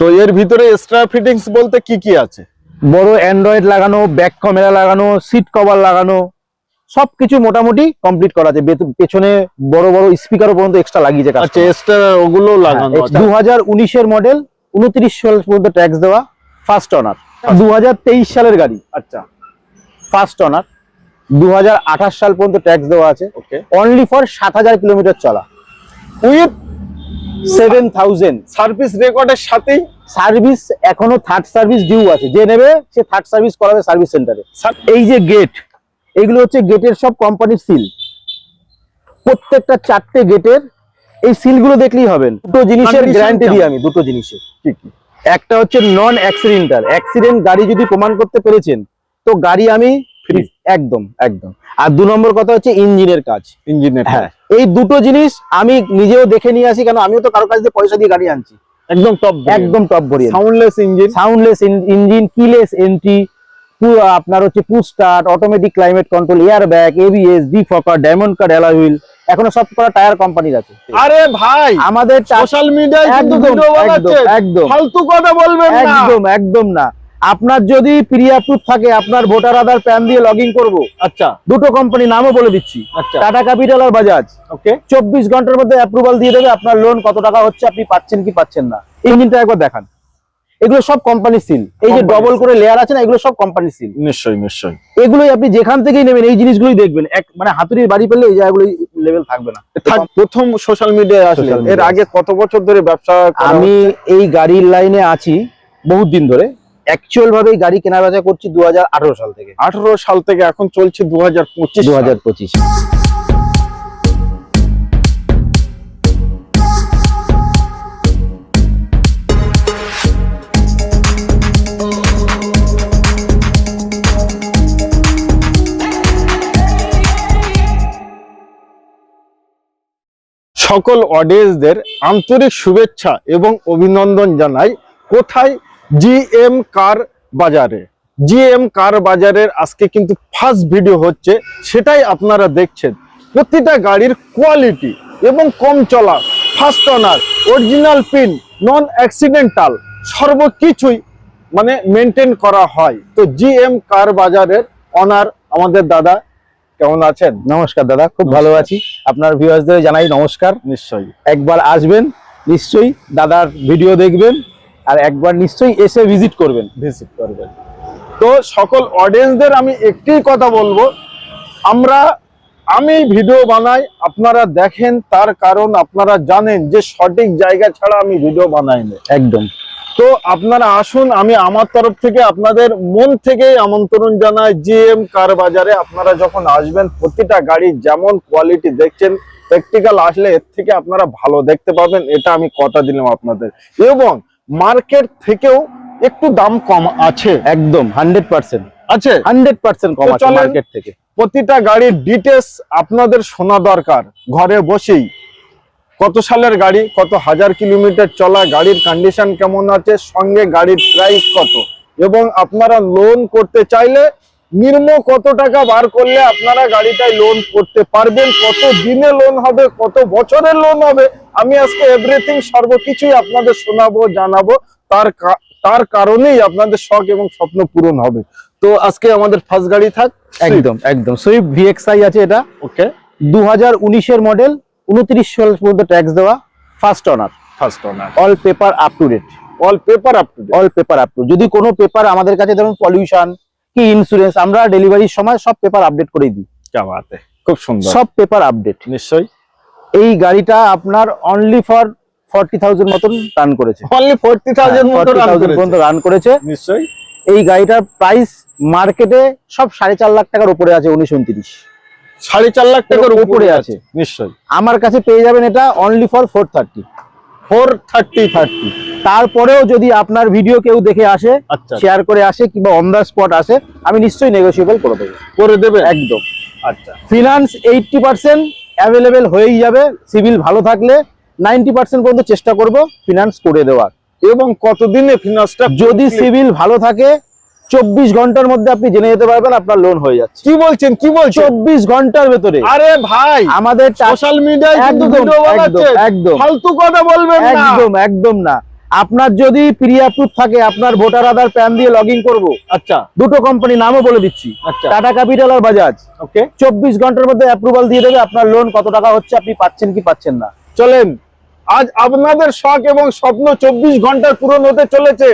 তো এর ভিতরে এক্সট্রা ফিটিংস বলতে কি কি আছে? বড় অ্যান্ড্রয়েড লাগানো ব্যাক ক্যামেরা লাগানো সিট কভার লাগানো সবকিছু মোটামুটি কমপ্লিট করা আছে। পেছনে বড় বড় স্পিকারও পর্যন্ত এক্সট্রা লাগিয়েছে আচ্ছা এক্সট্রা ওগুলো লাগানো আছে। দু হাজার উনিশের মডেল উনত্রিশ সাল পর্যন্ত ট্যাক্স দেওয়া ফার্স্ট অনার দু তেইশ সালের গাড়ি। আচ্ছা। ফার্স্ট অনার দু আঠাশ সাল পর্যন্ত ট্যাক্স দেওয়া আছে। ওকে অনলি ফর সাত হাজার কিলোমিটার চলা। With seven thousand. সার্ভিস রেকর্ডের সাথেই? সার্ভিস এখনও থার্ড সার্ভিস ডিউ আছে। যে নেবে সে থার্ড সার্ভিস করাবে সার্ভিস সেন্টারে এই যে গেট এগুলো হচ্ছে গেটের সব কোম্পানির সিল প্রত্যেকটা চারটে গেটের এই সিলগুলো দেখলেই হবেন। দুটো জিনিসের গ্যারান্টি দিই আমি দুটো জিনিসের। একটা হচ্ছে নন অ্যাক্সিডেন্টাল অ্যাক্সিডেন্ট গাড়ি যদি প্রমাণ করতে পেরেছেন তো গাড়ি আমি। একদম একদম। আর দু নম্বর কথা হচ্ছে ইঞ্জিনের কাজ। ইঞ্জিনের হ্যাঁ এই দুটো জিনিস আমি নিজেও দেখে নিয়ে আসি কেন আমিও তো কারও কাছ দিয়ে পয়সা দিয়ে গাড়ি আনছি। একদম টপ একদম টপ ভরিয়ে। Soundless engine soundless engine keyless entry আপনার হচ্ছে push start automatic climate control air bag ABS ডিফকার diamond cut alloy wheel এখনও সব করা টায়ার কোম্পানির আছে। আরে ভাই আমাদের সোশ্যাল মিডিয়ায় কিন্তু একদম, একদম। ফালতু কথা বলবেন না। একদম একদম না। আপনার যদি প্রিয়া প্রুফ থাকে আপনার ভোটার আধার প্যান দিয়ে লগ ইন করব। আচ্ছা। দুটো কোম্পানি নামও বলে দিচ্ছি। আচ্ছা। টাটা ক্যাপিটাল আর বাজাজ ওকে চব্বিশ ঘণ্টার মধ্যে অ্যাপ্রুভাল দিয়ে দেবে আপনার লোন কত টাকা হচ্ছে আপনি পাচ্ছেন কি পাচ্ছেন না। ইঞ্জিনটা একবার দেখান। এগুলো সব কোম্পানি সিল এই যে ডবল করে লেয়ার আছে না এগুলো সব কোম্পানি সিল নিশ্চয়ই নিশ্চয়ই। এগুলোই আপনি যেখান থেকেই নেবেন এই জিনিসগুলোই দেখবেন। এক মানে হাতুড়ির বাড়ি পেলে এই জায়গাগুলো লেভেল থাকবে না। প্রথম সোশ্যাল মিডিয়ায় আসলে। এর আগে কত বছর ধরে ব্যবসা আমি এই গাড়ির লাইনে আছি বহুত দিন ধরে। অ্যাকচুয়াল ভাবে গাড়ি কেনা বেচা করছি দু হাজার আঠারো সাল থেকে। আঠারো সাল থেকে এখন চলছে দু হাজার পঁচিশ দু হাজার পঁচিশ। সকল অডিয়েন্সদের আন্তরিক শুভেচ্ছা এবং অভিনন্দন জানাই। কোথায় জিএম কার বাজারে। জিএম কার বাজারের আজকে কিন্তু ফার্স্ট ভিডিও হচ্ছে সেটাই আপনারা দেখছেন। প্রতিটা গাড়ির কোয়ালিটি এবং কম চলা first owner original paint non accidental সর্বকিছুই মানে মেনটেন করা হয়। তো জিএম কার বাজারের অনার আমাদের দাদা কেমন আছেন? নমস্কার দাদা খুব ভালো আছি। আপনার ভিউয়ার্সদের জানাই নমস্কার। নিশ্চয়ই। একবার আসবেন নিশ্চয়ই দাদার ভিডিও দেখবেন। আর একবার নিশ্চয়ই এসে ভিজিট করবেন। ভিজিট করবেন। তো সকল অডিয়েন্সদের আমি একটি কথা বলব। আমরা আমি ভিডিও বানাই আপনারা দেখেন তার কারণ আপনারা জানেন যে সঠিক জায়গা ছাড়া আমি ভিডিও বানাই না। একদম। তো আপনারা আসুন আমি আমার তরফ থেকে আপনাদের মন থেকেই আমন্ত্রণ জানাই জিএম কার বাজারে আপনারা যখন আসবেন প্রতিটা গাড়ি যেমন কোয়ালিটি দেখছেন প্র্যাকটিক্যাল আসলে এর থেকে আপনারা ভালো দেখতে পাবেন এটা আমি কথা দিলাম আপনাদের। এবং মার্কেট থেকেও একটু দাম কম আছে। একদম হান্ড্রেড পার্সেন্ট আছে? হান্ড্রেড পার্সেন্ট কম আছে মার্কেট থেকে। প্রতিটা গাড়ির ডিটেলস আপনাদের শোনা দরকার। ঘরে বসেই কত সালের গাড়ি কত হাজার কিলোমিটার চলা গাড়ির কন্ডিশন কেমন আছে সঙ্গে গাড়ির প্রাইস কত। এবং আপনারা লোন করতে চাইলে নিম্ন কত টাকা বার করলে আপনারা গাড়িটাই লোন করতে পারবেন? কত দিনে লোন হবে? কত বছরের লোন হবে? আমি আজকে এভরিথিং সর্বকিছুই আপনাদের শোনাবো জানাব। তার তার কারণেই আপনাদের শখ এবং স্বপ্ন পূরণ হবে। তো আজকে আমাদের ফার্স্ট গাড়ি থাক। একদম একদম। সুইফট ভিএক্সআই আছে এটা। ওকে দু হাজার উনিশের মডেল উনত্রিশ সাল পর্যন্ত ট্যাক্স দেওয়া। First owner first owner all paper up to date all paper up to all paper up to যদি কোনো পেপার আমাদের কাছে ধরুন পলিউশন কি ইন্স্যুরেন্স আমরা ডেলিভারির সময় সব পেপার আপডেট করে দিই। খুব সুন্দর। সব পেপার আপডেট নিশ্চয়ই। এই গাড়িটা আপনার অনলি ফর ফর্টি থাউজেন্ড মতন রান করেছে। অনলি ফোরটি থাউজেন্ড মতো রান 40,000 পর্যন্ত রান করেছে। নিশ্চয়ই। এই গাড়িটার প্রাইস মার্কেটে সব সাড়ে চার লাখ টাকার উপরে আছে উনিশ উনত্রিশ। সাড়ে চার লাখ টাকার উপরে। আছে। নিশ্চয়ই। আমার কাছে পেয়ে যাবেন এটা only for four thirty four thirty thirty তারপরেও যদি আপনার ভিডিও কেউ দেখে আসে আচ্ছা। শেয়ার করে আসে কিংবা অন দ্য স্পট আসে আমি নিশ্চয়ই নেগোসিয়েবল করে দেবো। করে দেবে একদম। আচ্ছা। ফিনান্স এইটটি পার্সেন্ট অ্যাভেলেবেল হয়েই যাবে সিভিল ভালো থাকলে নাইনটি পার্সেন্ট পর্যন্ত চেষ্টা করব ফিনান্স করে দেওয়ার। এবং কতদিনে ফিনান্সটা যদি সিভিল ভালো থাকে চব্বিশ ঘণ্টার মধ্যে আপনি জেনে যেতে পারবেন আপনার লোন হয়ে যাচ্ছে। কি বলছেন? কি বলছেন? চব্বিশ ঘণ্টার ভেতরে। আরে ভাই আমাদের সোশ্যাল মিডিয়ায় একদম, একদম, ফালতু কথা বলবেন একদম একদম না। আপনার যদি প্রিয়া অ্যাপ্রুভ থাকে আপনার ভোটার আধার প্যান দিয়ে লগ ইন করব। আচ্ছা। দুটো কোম্পানি নামও বলে দিচ্ছি। আচ্ছা। টাটা ক্যাপিটাল আর বাজাজ ওকে চব্বিশ ঘণ্টার মধ্যে অ্যাপ্রুভাল দিয়ে দেবে আপনার লোন কত টাকা হচ্ছে আপনি পাচ্ছেন কি পাচ্ছেন না। চলেন। আজ আপনাদের শখ এবং স্বপ্ন চব্বিশ ঘণ্টার পূরণ হতে চলেছে।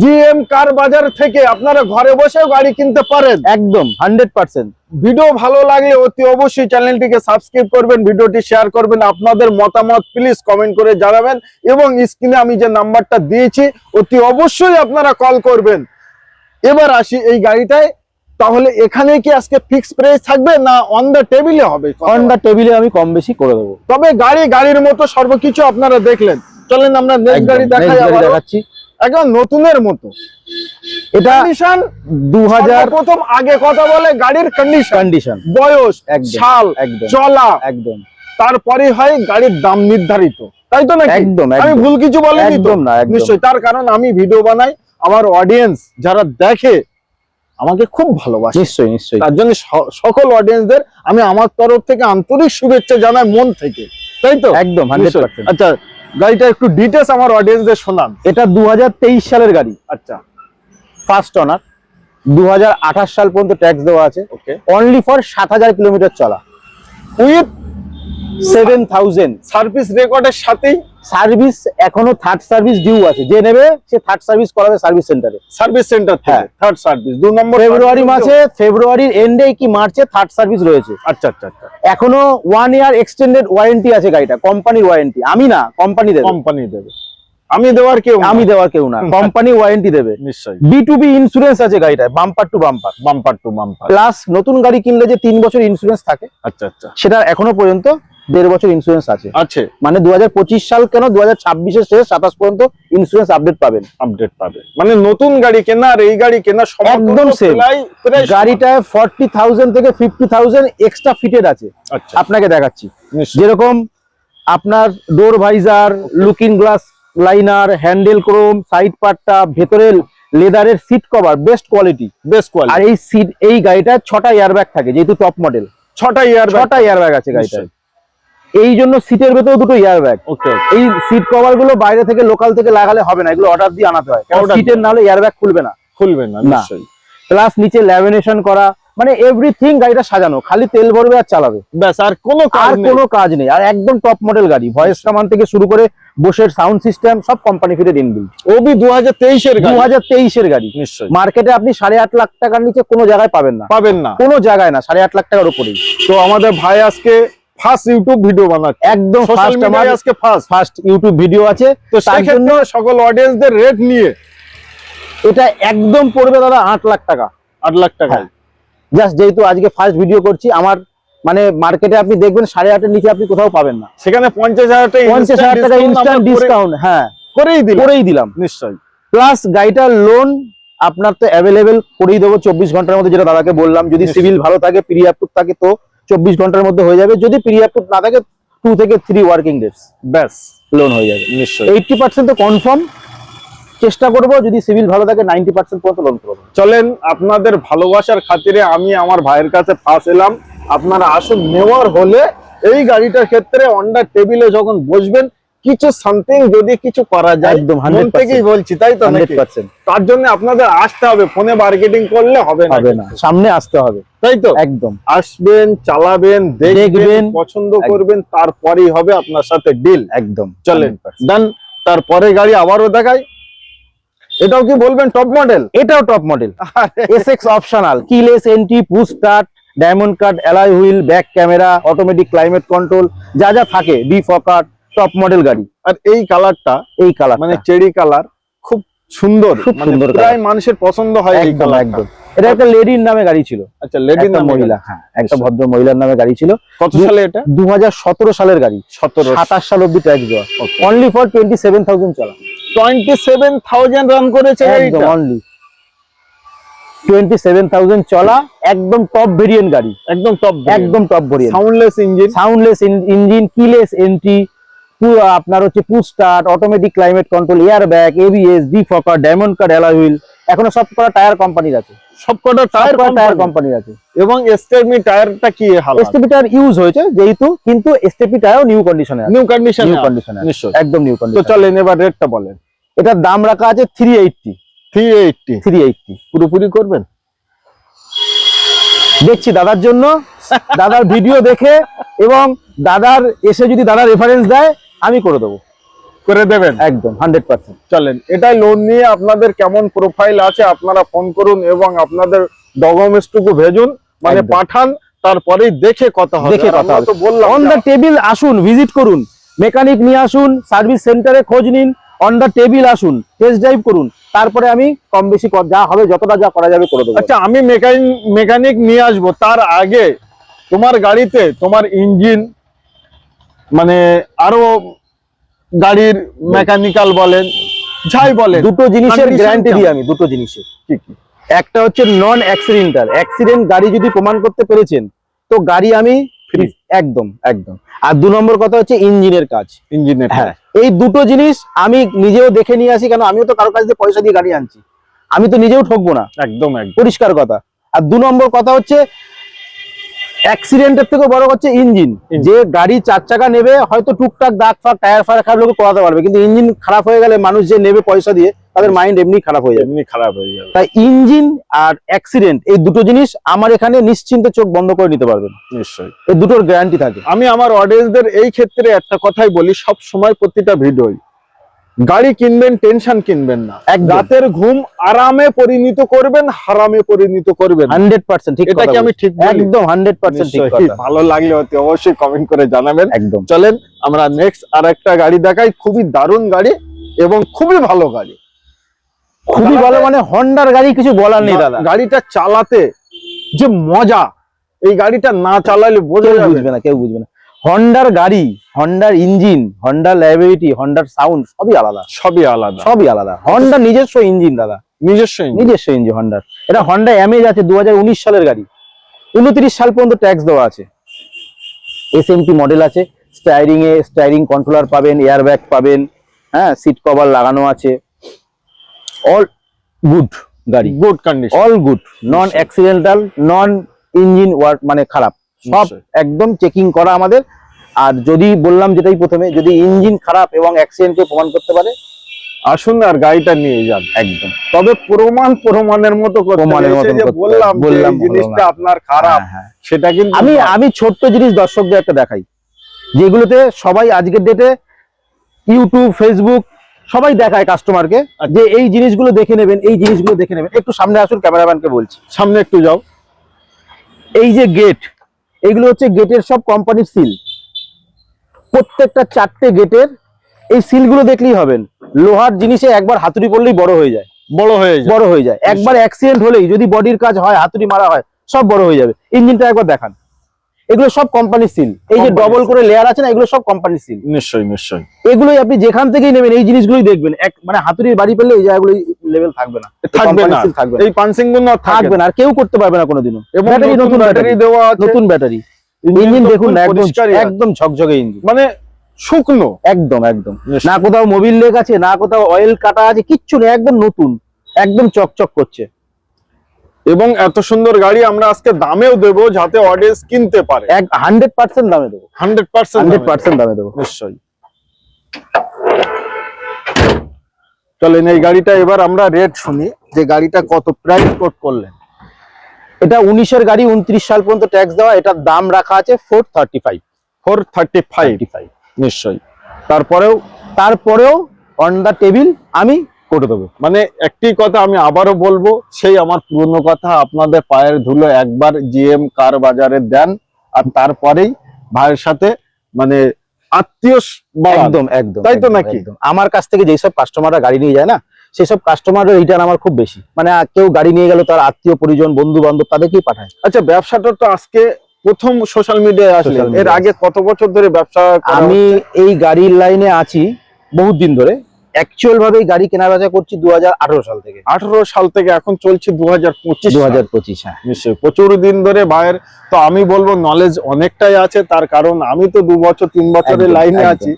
জিএম কার বাজার থেকে আপনারা ঘরে বসেও গাড়ি কিনতে পারেন। একদম হান্ড্রেড পার্সেন্ট ভিডিও ভালো লাগলে অতি অবশ্যই চ্যানেলটিকে সাবস্ক্রাইব করবেন ভিডিওটি শেয়ার করবেন আপনাদের মতামত প্লিজ কমেন্ট করে জানাবেন এবং স্ক্রিনে আমি যে নাম্বারটা দিয়েছি অতি অবশ্যই আপনারা কল করবেন। এবার আসি এই গাড়িটায় তাহলে এখানে কি আজকে ফিক্স প্রাইস থাকবে না অন দ্য টেবিলে হবে? অন দ্য টেবিলে আমি কম বেশি করে দেবো। তবে গাড়ি গাড়ির মতো সর্বকিছু আপনারা দেখলেন। চলেন আমরা নেক্সট গাড়ি দেখাই দেখাচ্ছি। একদম নতুনের মতো। এটা কন্ডিশন দু হাজার প্রথম আগে কথা বলে গাড়ির কন্ডিশন কন্ডিশন বয়স একদম, সাল একদম। চলা। একদম। তারপরে হয় গাড়ির দাম নির্ধারিত। তাই তো নাকি? একদম, আমি ভুল কিছু বলিনি তো? একদম না। নিশ্চয়ই তার কারণ আমি ভিডিও বানাই আমার অডিয়েন্স যারা দেখে আমাকে খুব ভালোবাসে। নিশ্চয়ই নিশ্চয়ই। তার জন্য সকল অডিয়েন্সদের আমি আমার তরফ থেকে আন্তরিক শুভেচ্ছা জানাই মন থেকে। তাই তো? একদম আচ্ছা গাড়িটা একটু ডিটেলস আমার অডিয়েন্সদের শোনান। এটা দু হাজার তেইশ সালের গাড়ি। আচ্ছা। ফার্স্ট অনার দু হাজার আঠাশ সাল পর্যন্ত ট্যাক্স দেওয়া আছে। ওকে অনলি ফর সাত হাজার কিলোমিটার চলা। উইথ সেভেন থাউজেন্ড সার্ভিস রেকর্ডের সাথেই? সার্ভিস এখনও থার্ড সার্ভিস ডিউ আছে। যে নেবে সে থার্ড সার্ভিস করাবে সার্ভিস সেন্টারে সার্ভিস সেন্টার থেকে। হ্যাঁ। থার্ড সার্ভিস দু নম্বর ফেব্রুয়ারি মাসে ফেব্রুয়ারির এন্ডে কি মার্চে থার্ড সার্ভিস রয়েছে? আচ্ছা আচ্ছা আচ্ছা। এখনও ওয়ান ইয়ার এক্সটেন্ডেড ওয়ারেন্টি আছে গাড়িটা কোম্পানির ওয়ারেন্টি আমি না কোম্পানি দেবে। কোম্পানি দেবে। আমি দেওয়ার কেউ আমি দেওয়ার কেউ না। কোম্পানি ওয়ারেন্টি দেবে। নিশ্চয়ই। বি টু বি ইন্স্যুরেন্স আছে গাড়িটায় bumper to bumper bumper to bumper plus নতুন গাড়ি কিনলে যে তিন বছর ইন্স্যুরেন্স থাকে আচ্ছা আচ্ছা। সেটা এখনও পর্যন্ত দেড় বছর ইন্স্যুরেন্স আছে। আছে। মানে দু হাজার পঁচিশ সাল কেন দু হাজার ছাব্বিশের শেষ সাতাশ পর্যন্ত ইন্স্যুরেন্স আপডেট পাবেন। আপডেট পাবে। মানে নতুন গাড়ি কেনা আর এই গাড়ি কেনা একদম same। গাড়ি ফর্টি থাউজেন্ড থেকে ফিফটি থাউজেন্ড এক্সট্রা ফিটেড আছে। আচ্ছা। আপনাকে দেখাচ্ছি। যেরকম আপনার door visor looking glass liner handle chrome side পার্টটা ভেতরে লেদারের seat cover best quality best quality আর এই সিট এই গাড়িটার ছটা এয়ারব্যাগ থাকে যেহেতু টপ মডেল ছটা ইয়ার ছটা এয়ারব্যাগ আছে গাড়িটায় এই জন্য সিটের ভেতরে দুটো এয়ারব্যাগ ওকে এই সিট কভারগুলো বাইরে থেকে লোকাল থেকে লাগালে হবে না এগুলো অর্ডার দিয়ে আনাতে হয়। সিটের। নাহলে এয়ারব্যাগ খুলবে না। খুলবে না। প্লাস নিচে ল্যামিনেশন করা মানে এভরিথিং গাড়িটা সাজানো খালি তেল ভরবে আর চালাবে। ব্যাস আর কোনো আর কোনো কাজ নেই। আর একদম টপ মডেল গাড়ি ভয়েস কামান থেকে শুরু করে বসের সাউন্ড সিস্টেম সব কোম্পানি ফিটেড ইনবিল্ড ওবি দু হাজার তেইশের দু গাড়ি। হাজার তেইশের গাড়ি। নিশ্চয়ই। মার্কেটে আপনি সাড়ে আট লাখ টাকার নিচে কোনো জায়গায় পাবেন না। পাবেন না। কোনো জায়গায় না সাড়ে আট লাখ টাকার উপরেই। তো আমাদের ভাই আজকে ফার্স্ট ইউটিউব ভিডিও বানাচ্ছে। একদম ফার্স্ট আমার আজকে ফার্স্ট ফার্স্ট ইউটিউব ভিডিও আছে তো তার জন্য সকল অডিয়েন্সদের রেট নিয়ে। এটা একদম পড়বে দাদা আট লাখ টাকা। আট লাখ টাকা। হ্যাঁ। জাস্ট যেহেতু আজকে ফার্স্ট ভিডিও করছি আমার মানে মার্কেটে আপনি দেখবেন সাড়ে আটের নিচে আপনি কোথাও পাবেন না। সেখানে পঞ্চাশ হাজার টাকা পঞ্চাশ হাজার টাকা ইনস্ট্যান্ট ডিসকাউন্ট হ্যাঁ। করেই দিল করেই দিলাম। নিশ্চয়ই। প্লাস গাড়িটার লোন আপনার তো অ্যাভেলেবেল করেই দেবো চব্বিশ ঘণ্টার মধ্যে যেটা দাদাকে বললাম। যদি সিভিল ভালো থাকে প্রি অ্যাপ্রুভ থাকে তো চব্বিশ ঘণ্টার মধ্যে হয়ে যাবে। যদি প্রি অ্যাপ্রুভ না থাকে টু থেকে থ্রি ওয়ার্কিং ডেজ ব্যাস লোন হয়ে যাবে নিশ্চয়ই। এইটটি পার্সেন্ট তো কনফার্ম চেষ্টা করব যদি সিভিল ভালো থাকে নাইনটি পার্সেন্ট পর্যন্ত লোন করব। চলেন আপনাদের ভালোবাসার খাতিরে আমি আমার ভাইয়ের কাছে ফাঁস এলাম। আপনারা আসুন নেওয়ার হলে এই গাড়িটার ক্ষেত্রে অন্ডার টেবিলে যখন বসবেন কিছু সামথিং যদি কিছু করা যায় একদম, মন থেকেই বলছি তাই তো নাকি? তার জন্য আপনাদের আসতে হবে ফোনে মার্কেটিং করলে হবে না। হবে না সামনে আসতে হবে। তাই তো? একদম। আসবেন চালাবেন দেখবেন। পছন্দ করবেন তারপরেই হবে আপনার সাথে ডিল একদম চলেন। 100% ডান তারপরে গাড়ি আবারও দেখাই। এটাও কি বলবেন টপ মডেল এটাও top model SX optional keyless entry push start diamond cut alloy wheel back camera automatic climate control যা যা থাকে ডি ফকার টপ মডেল গাড়ি। আর এই কালারটা এই কালার মানে চেরি কালার খুব সুন্দর খুব মানে সুন্দর প্রায় মানুষের পছন্দ হয় এই একদম কালার একদম। এটা একটা লেডির নামে গাড়ি ছিল। আচ্ছা লেডি একটা মহিলা হ্যাঁ একটা ভদ্র মহিলার নামে গাড়ি ছিল। কত সালে এটা? সালের গাড়ি। সতেরো। সাতাশ সাল অব্দি ট্যাক্স দেওয়া only for twenty seven thousand চলা। টোয়েন্টি সেভেন থাউজেন্ড রান করেছে একদম অনলি টোয়েন্টি সেভেন থাউজেন্ড চলা একদম টপ ভেরিয়েন্ট গাড়ি। একদম টপ একদম top variant soundless engine soundless engine keyless entry আপনার হচ্ছে push start automatic climate control air bag ABS defogger diamond cut alloy wheel এখনও সব কটা টায়ার কোম্পানির আছে। সবকটা টায়ার টায়ার টায়ার কোম্পানির আছে। এবং এস্টেমি টায়ারটা কি হাল? এসটিপি টায়ার ইউজ হয়েছে যেহেতু কিন্তু এসটিপি টায়ারও নিউ কন্ডিশনে আছে। নিউ কন্ডিশন নিউ কন্ডিশনে নিশ্চয় একদম নিউ তো চলেন এবার রেটটা বলেন। এটার দাম রাখা আছে three eighty three eighty three eighty পুরোপুরি করবেন? দেখছি দাদার জন্য। দাদার ভিডিও দেখে এবং দাদার এসে যদি দাদা রেফারেন্স দেয় আমি করে দেবো। করে দেবেন? একদম হান্ড্রেড পার্সেন্ট চলেন এটাই লোন নিয়ে আপনাদের কেমন প্রোফাইল আছে আপনারা ফোন করুন এবং আপনাদের ডকুমেন্টস টুকু ভেজুন মানে পাঠান তারপরেই দেখে কথা হবে। দেখে কথা হবে। বললাম অন দ্য টেবিল আসুন ভিজিট করুন মেকানিক নিয়ে আসুন সার্ভিস সেন্টারে খোঁজ নিন অন দা টেবিল আসুন টেস্ট ড্রাইভ করুন তারপরে আমি কম বেশি যা হবে যতটা যা করা যাবে করে দেবো। আচ্ছা আমি মেকানিক মেকানিক নিয়ে আসব তার আগে তোমার গাড়িতে তোমার ইঞ্জিন মানে আরও গাড়ির মেকানিক্যাল বলেন যাই বলেন দুটো জিনিসের গ্যারান্টি দিই আমি দুটো জিনিসের। কি কি? একটা হচ্ছে নন অ্যাক্সিডেন্টাল অ্যাক্সিডেন্ট গাড়ি যদি প্রমাণ করতে পেরেছেন তো গাড়ি আমি। একদম একদম। আর দু নম্বর কথা হচ্ছে ইঞ্জিনের কাজ। ইঞ্জিনের হ্যাঁ এই দুটো জিনিস আমি নিজেও দেখে নিয়ে আসি কেন আমিও তো কারও কাছ দিয়ে পয়সা দিয়ে গাড়ি আনছি। আমি তো নিজেও ঠকবো না। একদম একদম। পরিষ্কার কথা। আর দু নম্বর কথা হচ্ছে অ্যাক্সিডেন্টের থেকে বড় হচ্ছে ইঞ্জিন যে গাড়ি চার চাকা নেবে হয়তো টুকটাক দাগ ফাগ টায়ার ফায়ার খারাপ লোক করাতে পারবে কিন্তু ইঞ্জিন খারাপ হয়ে গেলে মানুষ যে নেবে পয়সা দিয়ে তাদের মাইন্ড এমনি খারাপ হয়ে যাবে। এমনি খারাপ হয়ে যাবে। তাই ইঞ্জিন আর অ্যাক্সিডেন্ট এই দুটো জিনিস আমার এখানে নিশ্চিন্তে চোখ বন্ধ করে নিতে পারবেন। নিশ্চয়ই। এই দুটোর গ্যারান্টি থাকে। আমি আমার অডিয়েন্সদের এই ক্ষেত্রে একটা কথাই বলি সব সময় প্রতিটা ভিডিওই গাড়ি কিনবেন টেনশন কিনবেন না। একদম। রাতের ঘুম আরামে পরিণত করবেন হারামে পরিণত করবেন। হান্ড্রেড পার্সেন্ট ঠিক এটা কি আমি ঠিক একদম হান্ড্রেড পার্সেন্ট ভালো লাগলে অতি অবশ্যই কমেন্ট করে জানাবেন। একদম। চলেন আমরা নেক্সট আর একটা গাড়ি দেখাই। খুবই দারুণ গাড়ি এবং খুবই ভালো গাড়ি। খুবই ভালো মানে হন্ডার গাড়ি কিছু বলার নেই দাদা। গাড়িটা চালাতে যে মজা এই গাড়িটা না চালালে বোঝা যাবে বুঝবে না কেউ বুঝবে না। হন্ডার গাড়ি হন্ডার ইঞ্জিন হন্ডার লাইবিলিটি হন্ডার সাউন্ড সবই আলাদা। সবই আলাদা। সবই আলাদা। হন্ডার নিজস্ব ইঞ্জিন দাদা। নিজস্ব নিজস্ব ইঞ্জিন হন্ডার এটা হন্ডা অ্যামেজ আছে দু হাজার উনিশ সালের গাড়ি। উনত্রিশ সাল পর্যন্ত ট্যাক্স দেওয়া আছে। এসএমটি মডেল আছে। স্টাইরিং এ স্টাইরিং কন্ট্রোলার পাবেন এয়ার ব্যাগ পাবেন হ্যাঁ সিট কভার লাগানো আছে। অল গুড গাড়ি। Good condition all good non accidental non engine work মানে খারাপ। সব একদম চেকিং করা আমাদের। আর যদি বললাম যেটাই প্রথমে যদি ইঞ্জিন খারাপ এবং অ্যাক্সিডেন্টকে প্রমাণ করতে পারে? আসুন আর গাড়িটা নিয়ে যান। একদম। তবে প্রমাণ প্রমাণের মতো প্রমাণের হবে। বললাম বললাম জিনিসটা আপনার খারাপ হ্যাঁ, হ্যাঁ। সেটা কিন্তু আমি আমি ছোট্ট জিনিস দর্শকদের একটা দেখাই। যেগুলোতে সবাই আজকের ডেটে ইউটিউব ফেসবুক সবাই দেখায় কাস্টমারকে যে এই জিনিসগুলো দেখে নেবেন এই জিনিসগুলো দেখে নেবেন। একটু সামনে আসুন ক্যামেরাম্যানকে বলছি। সামনে একটু যাও। এই যে গেট এগুলো হচ্ছে গেটের সব কোম্পানির সিল। প্রত্যেকটা চারটে গেটের এই সিলগুলো দেখলেই হবেন। লোহার জিনিসে একবার হাতুড়ি পড়লেই বড় হয়ে যায়। বড় হয়ে যায়। বড় হয়ে যায়। একবার অ্যাক্সিডেন্ট হলেই যদি বডির কাজ হয় হাতুড়ি মারা হয় সব বড় হয়ে যাবে। ইঞ্জিনটা একবার দেখান। এগুলো সব কোম্পানির সিল। এই যে ডবল করে লেয়ার আছে না এগুলো সব কোম্পানির সিল। নিশ্চয়ই নিশ্চয়ই। এগুলোই আপনি যেখান থেকেই নেবেন এই জিনিসগুলোই দেখবেন। এক মানে হাতুড়ির বাড়ি পেলে এই জায়গাগুলো লেভেল থাকবে না। থাকবে না। থাকবে এই পানসিং গুণ থাকবে না আর কেউ করতে পারবে না কোনোদিনও। এবং ব্যাটারি নতুন ব্যাটারি দেওয়া নতুন ব্যাটারি ইঞ্জিন দেখুন একদম একদম ঝকঝকে ইঞ্জিন মানে শুকনো। একদম একদম। না কোথাও মোবিল লেগ আছে না কোথাও অয়েল কাটা আছে কিচ্ছু নেই একদম নতুন একদম চকচক করছে। এবং এত সুন্দর গাড়ি আমরা আজকে দামেও দেবো যাতে অডিয়েন্স কিনতে পারে। এক হান্ড্রেড পার্সেন্ট দামে দেবো। হান্ড্রেড পার্সেন্ট হান্ড্রেড পার্সেন্ট দামে দেবো। নিশ্চয়ই। চলেন এই গাড়িটা এবার আমরা রেট শুনি যে গাড়িটা কত প্রাইস কোট করলেন। এটা উনিশের গাড়ি উনত্রিশ সাল পর্যন্ত ট্যাক্স দেওয়া এটার দাম রাখা আছে four thirty five four thirty five five নিশ্চয়ই। তারপরেও তারপরেও অন দ্য টেবিল আমি করে দেবো। মানে একটি কথা আমি আবারও বলব সেই আমার পুরনো কথা আপনাদের পায়ের ধুলো একবার জিএম কার বাজারে দেন আর তারপরেই ভাইয়ের সাথে মানে আত্মীয়। একদম একদম তাই তো নাকি? আমার কাছ থেকে যেসব কাস্টমাররা গাড়ি নিয়ে যায় না সেসব কাস্টমারের রিটার্ন আমার খুব বেশি। মানে কেউ গাড়ি নিয়ে গেল তার আত্মীয় পরিজন বন্ধু বান্ধব তাদেরকেই পাঠায়। আচ্ছা ব্যবসাটা তো আজকে প্রথম সোশ্যাল মিডিয়ায় আসলে এর আগে কত বছর ধরে ব্যবসা আমি এই গাড়ির লাইনে আছি বহুত দিন ধরে। অ্যাকচুয়াল ভাবে গাড়ি কেনা বেচা করছি দুহাজার আঠেরো সাল থেকে। আঠারো সাল থেকে এখন চলছে দু হাজার পঁচিশ দু হাজার পঁচিশ হ্যাঁ। নিশ্চয়ই। প্রচুর দিন ধরে ভাইয়ের তো আমি বলব নলেজ অনেকটাই আছে তার কারণ আমি তো দু বছর তিন বছরের লাইনে আছি।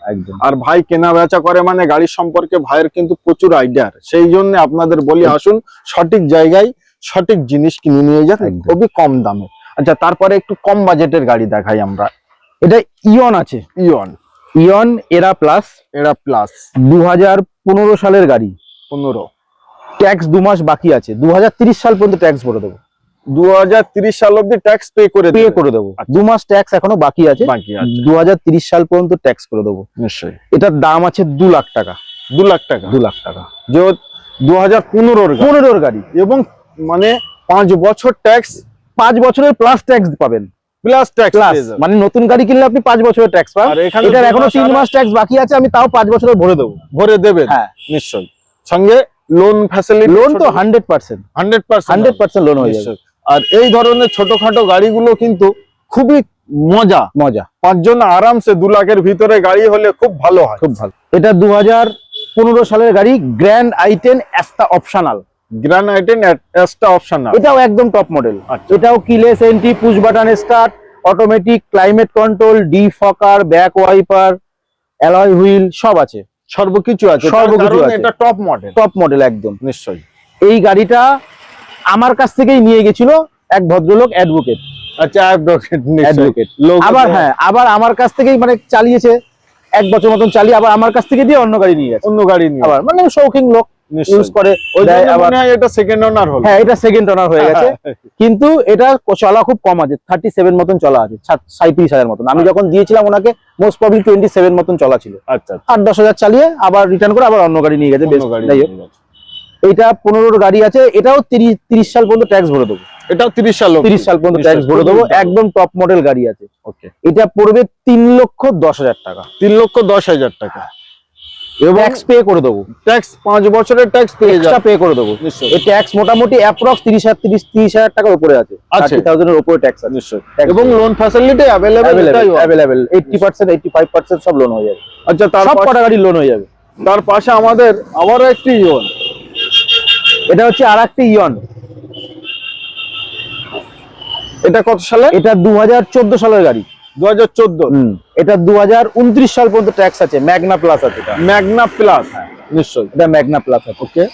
আর ভাই কেনা বেচা করে মানে গাড়ির সম্পর্কে ভাইয়ের কিন্তু প্রচুর আইডিয়ার সেই জন্য আপনাদের বলি আসুন সঠিক জায়গায় সঠিক জিনিস কিনে নিয়ে যান খুবই কম দামে। আচ্ছা তারপরে একটু কম বাজেটের গাড়ি দেখাই আমরা। এটা ইয়ন আছে। ইয়ন ইয়ন এরা প্লাস এরা প্লাস। দু হাজার পনেরো সালের গাড়ি। পনেরো। ট্যাক্স দু মাস বাকি আছে। দু সাল পর্যন্ত ট্যাক্স ভরে দেবো। দু হাজার তিরিশ সাল অব্দি ট্যাক্স পে করে পে করে দেবো। আচ্ছা। দু মাস ট্যাক্স এখনও বাকি আছে। দু সাল পর্যন্ত ট্যাক্স করে দেবো। নিশ্চয়ই। এটার দাম আছে দু লাখ টাকা। দু লাখ টাকা। দু লাখ টাকা। যে দু হাজার পনেরোর পনেরোর গাড়ি। এবং মানে পাঁচ বছর ট্যাক্স পাঁচ বছরের প্লাস ট্যাক্স পাবেন। প্লাস ট্যাক্স মানে নতুন গাড়ি কিনলে আপনি পাঁচ বছরের ট্যাক্স পান। এটার এখনও মাস তিন আর- মাস ট্যাক্স বাকি আছে আমি তাও পাঁচ বছরের ভরে দেবো। ভরে দেবেন হ্যাঁ। নিশ্চয়ই। সঙ্গে লোন ফ্যাসিলিটি লোন তো hundred percent hundred percent hundred percent loan হয়ে যাবে। আর এই ধরনের ছোটখাটো গাড়িগুলো কিন্তু খুবই মজা। মজা। পাঁচজন আরামসে দু লাখের ভিতরে গাড়ি হলে খুব ভালো হয়। খুব ভালো। এটা দু হাজার পনেরো সালের গাড়ি Grand i ten Asta optional extra এটাও একদম টপ মডেল আচ্ছা। এটাও keyless entry push button start automatic climate control defogger back wiper alloy wheel সব আছে। সর্বকিছু আছে। সর্বকিছু আছে। এটা টপ মডেল টপ মডেল একদম। নিশ্চয়ই। এই গাড়িটা আমার কাছ থেকেই নিয়ে গেছিল এক ভদ্রলোক অ্যাডভোকেট আচ্ছা অ্যাডভোকেট অ্যাডভোকেট আবার হ্যাঁ আবার আমার কাছ থেকেই মানে চালিয়েছে এক বছর মতন চালিয়ে আবার আমার কাছ থেকে দিয়ে অন্য গাড়ি নিয়ে গেছে। অন্য গাড়ি নিয়ে। আবার মানে শৌখিন লোক। ইউজ করে আবার হয় এটা সেকেন্ড ওনার হলো। হ্যাঁ এটা সেকেন্ড ওনার হয়ে গেছে। কিন্তু এটা চলা খুব কম আছে থার্টি সেভেন মতন চলা আছে সাঁত্রিশ হাজার মতন। আমি যখন দিয়েছিলাম ওনাকে মোস্ট প্রবলি টোয়েন্টি সেভেন মতন চলা ছিল। আচ্ছা আট দশ হাজার চালিয়ে আবার রিটার্ন করে আবার অন্য গাড়ি নিয়ে গেছে অন্য বেশ গাড়ি যাই হোক। নিয়ে গেছে। গাড়ি আছে এটাও তিরিশ তিরিশ সাল পর্যন্ত ট্যাক্স ভরে দেবো। এটাও তিরিশ সাল তিরিশ সাল পর্যন্ত ট্যাক্স ভরে দেবো একদম টপ মডেল গাড়ি আছে। ওকে এটা পড়বে তিন লক্ষ দশ হাজার টাকা। তিন লক্ষ দশ হাজার টাকা। এবং ট্যাক্স পে করে দেবো। ট্যাক্স পাঁচ বছরের ট্যাক্স পেয়ে এক্সট্রা পে করে দেবো। নিশ্চয়ই। এই ট্যাক্স মোটামুটি অ্যাপ্রক্স তিরিশ হাজার তিরিশ তিরিশ হাজার টাকার উপরে আছে। থার্টি থাউজেন্ডের উপরে ট্যাক্স আছে। নিশ্চয়ই। এবং loan facility available available eighty percent eighty five percent সব লোন হয়ে যাবে। আচ্ছা তার সব কটা গাড়ি লোন হয়ে যাবে। তার পাশে আমাদের আবারও একটি ইয়ন। এটা হচ্ছে আর একটি ইয়ন। এটা কত সালে? এটা দু চোদ্দ সালের গাড়ি। দু হাজার চোদ্দ। হুম। এটা দু হাজার উনত্রিশ সাল পর্যন্ত ট্যাক্স আছে ম্যাগনা প্লাস আছে এটা। ম্যাগনা প্লাস নিশ্চয়ই। এটা ম্যাগনা প্লাস আছে। ওকে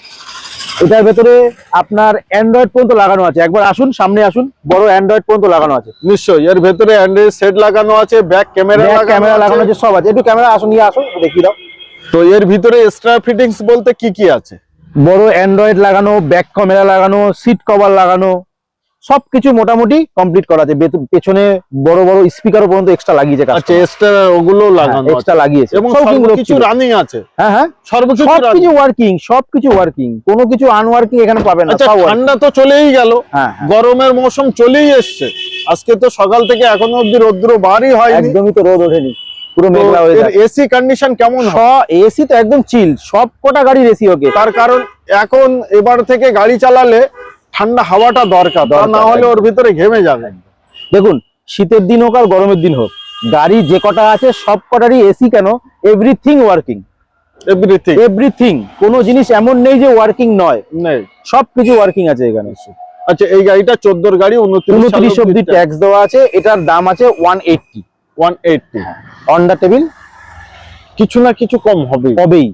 এটার ভেতরে আপনার অ্যান্ড্রয়েড পর্যন্ত লাগানো আছে। একবার আসুন সামনে আসুন বড় অ্যান্ড্রয়েড পর্যন্ত লাগানো আছে। নিশ্চয়ই। এর ভেতরে অ্যান্ড্রয়েড সেট লাগানো আছে ব্যাক ক্যামেরা ক্যামেরা লাগানো আছে। সব আছে। একটু ক্যামেরা আসুন নিয়ে আসুন দেখিয়ে দাও। তো এর ভিতরে এক্সট্রা ফিটিংস বলতে কি কি আছে? বড় অ্যান্ড্রয়েড লাগানো ব্যাক ক্যামেরা লাগানো সিট কভার লাগানো সবকিছু মোটামুটি কমপ্লিট করা আছে। পেছনে বড় বড় স্পিকারও পর্যন্ত এক্সট্রা লাগিয়েছে আচ্ছা এক্সট্রা ওগুলো লাগানো এক্সট্রা লাগিয়েছে। এবং শৌখিন লোক কিছু রানিং আছে। হ্যাঁ হ্যাঁ। সবকিছু ওয়ার্কিং সবকিছু ওয়ার্কিং কোনো কিছু আনওয়ার্কিং এখানে পাবেন না আচ্ছা ঠান্ডা তো চলেই গেল। হ্যাঁ হ্যাঁ, গরমের মৌসুম চলেই এসছে। আজকে তো সকাল থেকে এখনও অব্দি রৌদ্র বাড়ি হয়নি। একদমই তো রোদ ওঠেনি। পুরো মেঘলা হয়ে যায় এসি কন্ডিশন কেমন হয় এসি তো একদম চিল সব কটা গাড়ির এসি ওকে তার কারণ এখন এবার থেকে গাড়ি চালালে ঠান্ডা হাওয়াটা দরকার তা না হলে ওর ভিতরে ঘেমে যাবে। দেখুন শীতের দিন হোক আর গরমের দিন হোক গাড়ি যে কটা আছে সব কটারই এসি কেন? এভরিথিং ওয়ার্কিং এভরিথিং এভরিথিং কোনো জিনিস এমন নেই যে ওয়ার্কিং নয়। সবকিছু ওয়ার্কিং আছে এখানে। আচ্ছা এই গাড়িটা চোদ্দোর গাড়ি উনত্রিশ উনত্রিশ অব্দি ট্যাক্স দেওয়া আছে এটার দাম আছে one eighty one eighty on the table কিছু না কিছু কম হবে হবেই।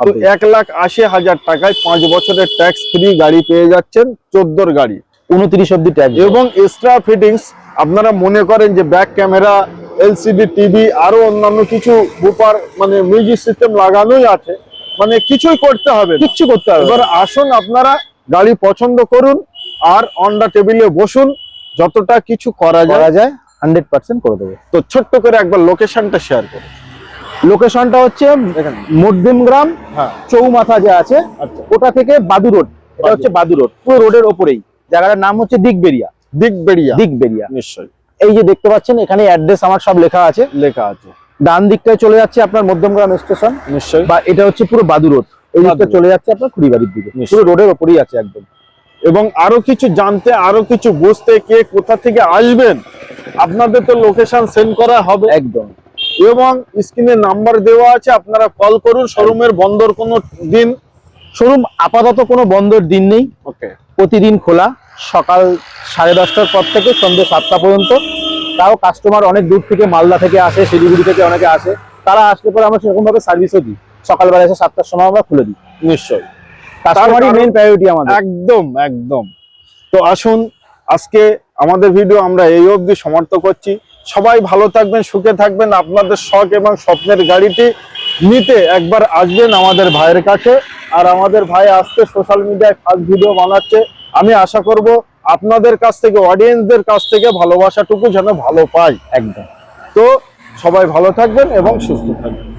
তো এক লাখ আশি হাজার টাকায় পাঁচ বছরের ট্যাক্স ফ্রি গাড়ি পেয়ে যাচ্ছেন চোদ্দোর গাড়ি। উনত্রিশ অব্দি ট্যাক্স এবং এক্সট্রা ফিটিংস আপনারা মনে করেন যে ব্যাক ক্যামেরা এলসিডি টিভি আরও অন্যান্য কিছু বুপার মানে মিউজিক সিস্টেম লাগানোই আছে। মানে কিছুই করতে হবে না। কিচ্ছু করতে হবে এবার আসুন আপনারা গাড়ি পছন্দ করুন আর অন দ্য টেবিলে বসুন। যতটা কিছু করা যায়। করা যায় হান্ড্রেড পার্সেন্ট করে দেবো। তো ছোট্ট করে একবার লোকেশনটা শেয়ার করুন। লোকেশনটা হচ্ছে মধ্যমগ্রাম হ্যাঁ। চৌমাথা যে আছে আচ্ছা। ওটা থেকে বাদু রোড। এটা হচ্ছে বাদু রোড পুরো রোডের ওপরেই। জায়গাটার নাম হচ্ছে দিকবেরিয়া দিক বেরিয়া দিকবেরিয়া নিশ্চয়ই। এই যে দেখতে পাচ্ছেন এখানে অ্যাড্রেস আমার সব লেখা আছে। লেখা আছে। ডান দিকটায় চলে যাচ্ছে আপনার মধ্যমগ্রাম স্টেশন। নিশ্চয়ই। বা এটা হচ্ছে পুরো বাদু রোড। এই দিকটা চলে যাচ্ছে আপনার খুড়িবাড়ির দিকে। পুরো রোডের ওপরেই আছে একদম। এবং আরও কিছু জানতে আরও কিছু বুঝতে কে কোথা থেকে আসবেন আপনাদের তো লোকেশন সেন্ড করা হবে। একদম। এবং স্ক্রিনে নাম্বার দেওয়া আছে আপনারা কল করুন শোরুমের বন্দর কোনো দিন শোরুম আপাতত কোনো বন্ধের দিন নেই। ওকে। প্রতিদিন খোলা সকাল সাড়ে দশটার পর থেকে সন্ধ্যে সাতটা পর্যন্ত। তাও কাস্টমার অনেক দূর থেকে মালদা থেকে আসে শিলিগুড়ি থেকে অনেকে আসে। তারা আসলে পরে আমরা সেরকম ভাবে সার্ভিসও দিই। সকালবেলা এসে সাতটার সময় আমরা খুলে দিই। নিশ্চয়ই। কাস্টমারই মেইন প্রায়োরিটি আমাদের। একদম একদম। তো আসুন আজকে আমাদের ভিডিও আমরা এই অবধি সমাপ্ত করছি। সবাই ভালো থাকবেন সুখে থাকবেন। আপনাদের শখ এবং স্বপ্নের গাড়িটি নিতে একবার আসবেন আমাদের ভাইয়ের কাছে। আর আমাদের ভাই আসতে সোশ্যাল মিডিয়ায় ফার্স্ট ভিডিও বানাচ্ছে। আমি আশা করব আপনাদের কাছ থেকে অডিয়েন্সদের কাছ থেকে ভালোবাসাটুকু যেন ভালো পাই। একদম। তো সবাই ভালো থাকবেন এবং সুস্থ থাকবেন।